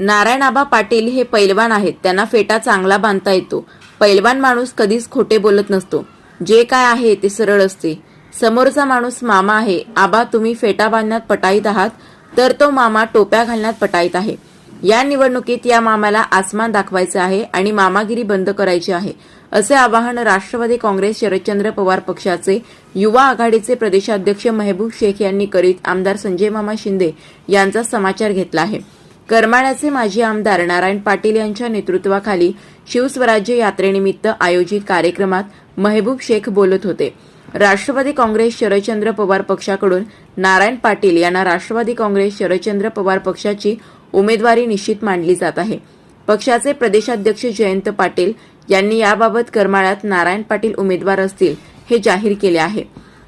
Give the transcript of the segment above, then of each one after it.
नारायणाबा पाटील हे पैलवान आहेत. त्यांना फेटा चांगला बांधता येतो. पैलवान माणूस कधीच खोटे बोलत नसतो. जे काय आहे ते सरळ असते. समोरचा माणूस मामा आहे. आबा तुम्ही फेटा बांधण्यात पटाईत आहात तर तो मामा टोप्या घालण्यात पटाईत आहे. या निवडणुकीत या मामाला आसमान दाखवायचं आहे आणि मामागिरी बंद करायची आहे असे आवाहन राष्ट्रवादी काँग्रेस शरदचंद्र पवार पक्षाचे युवा आघाडीचे प्रदेशाध्यक्ष महबूब शेख यांनी करीत आमदार संजय मामा शिंदे यांचा समाचार घेतला आहे. करमाळ्याचे माजी आमदार नारायण पाटील यांच्या नेतृत्वाखाली शिवस्वराज्य यात्रेनिमित्त आयोजित कार्यक्रमात महबूब शेख बोलत होते. राष्ट्रवादी काँग्रेस शरदचंद्र पवार पक्षाकडून नारायण पाटील यांना राष्ट्रवादी काँग्रेस शरदचंद्र पवार पक्षाची उमेदवारी निश्चित मांडली जात आहे. पक्षाचे प्रदेशाध्यक्ष जयंत पाटील यांनी याबाबत करमाळ्यात नारायण पाटील उमेदवार असतील हे जाहीर केले आहे.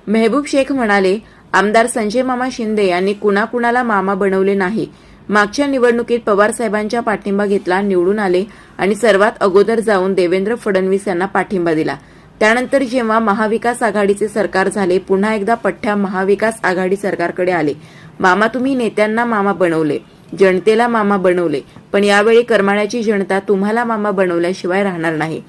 मेहबूब शेख म्हणाले आमदार संजय मामा शिंदे यांनी कुणाकुणाला मामा बनवले नाही. मागच्या निवडणुकीत पवारसाहेबांच्या पाठिंबा घेतला निवडून आले आणि सर्वात अगोदर जाऊन देवेंद्र फडणवीस यांना पाठिंबा दिला. त्यानंतर जेव्हा महाविकास आघाडीचे सरकार झाले पुन्हा एकदा पठ्ठ्या महाविकास आघाडी सरकारकडे आले. मामा तुम्ही नेत्यांना मामा बनवले जनतेला मामा बनवले पण यावेळी करमाळ्याची जनता तुम्हाला मामा बनवल्याशिवाय राहणार नाही.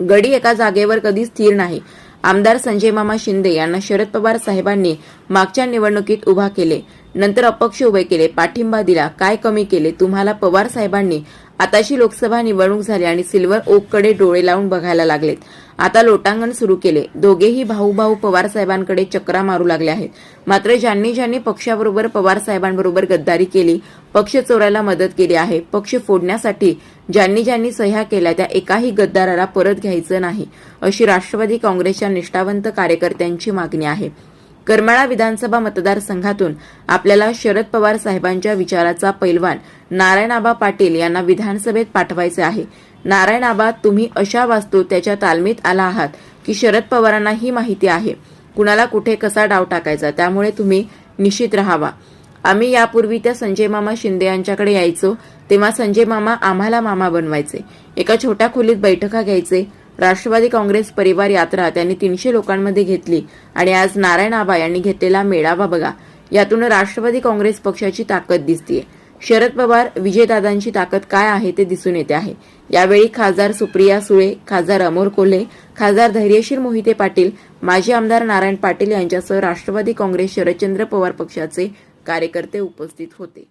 गडी एका जागेवर कधी स्थिर नाही. आमदार संजय मामा शिंदे यांना शरद पवार साहेबांनी मागच्या निवडणुकीत उभा केले. नंतर अपक्ष उभे केले. पाठिंबा दिला. काय कमी केले? तुम्हाला पवार साहेबांनी आताशी लोकसभा निवडणूक झाली आणि सिल्वर ओककडे डोळे लावून बघायला लागलेत. आता लोटांगण सुरू केले. दोघेही भाऊ भाऊ पवार साहेबांकडे चक्रा मारू लागले आहेत. मात्र ज्यांनी ज्यांनी पक्षाबरोबर पवार साहेबांबरोबर गद्दारी केली पक्ष चोरायला मदत केली आहे. पक्ष फोडण्यासाठी ज्यांनी ज्यांनी सह्या केल्या त्या एकाही गद्दाराला परत घ्यायचं नाही अशी राष्ट्रवादी काँग्रेसच्या निष्ठावंत कार्यकर्त्यांची मागणी आहे. करमाळा विधानसभा मतदारसंघातून आपल्याला शरद पवार साहेबांच्या विचाराचा पैलवान नारायणाबा पाटील यांना विधानसभेत पाठवायचे आहे. नारायणाबा तुम्ही अशा वास्तू त्याच्या तालमीत आला आहात की शरद पवारांना ही माहिती आहे. कुणाला कुठे कसा डाव टाकायचा त्यामुळे तुम्ही निश्चित राहावा. आम्ही यापूर्वी त्या संजय मामा शिंदे यांच्याकडे यायचो तेव्हा संजय मामा आम्हाला मामा बनवायचे. एका छोट्या खोलीत बैठका घ्यायचे. राष्ट्रवादी काँग्रेस परिवार यात्रा त्यांनी तीनशे लोकांमध्ये घेतली आणि आज नारायण आबा यांनी घेतलेला मेळावा बघा. यातून राष्ट्रवादी काँग्रेस पक्षाची ताकद दिसतीये. शरद पवार विजयदादांची ताकद काय आहे ते दिसून येते आहे. यावेळी खासदार सुप्रिया सुळे खासदार अमोर कोल्हे खासदार धैर्यशील मोहिते पाटील माजी आमदार नारायण पाटील यांच्यासह राष्ट्रवादी काँग्रेस शरदचंद्र पवार पक्षाचे कार्यकर्ते उपस्थित होते.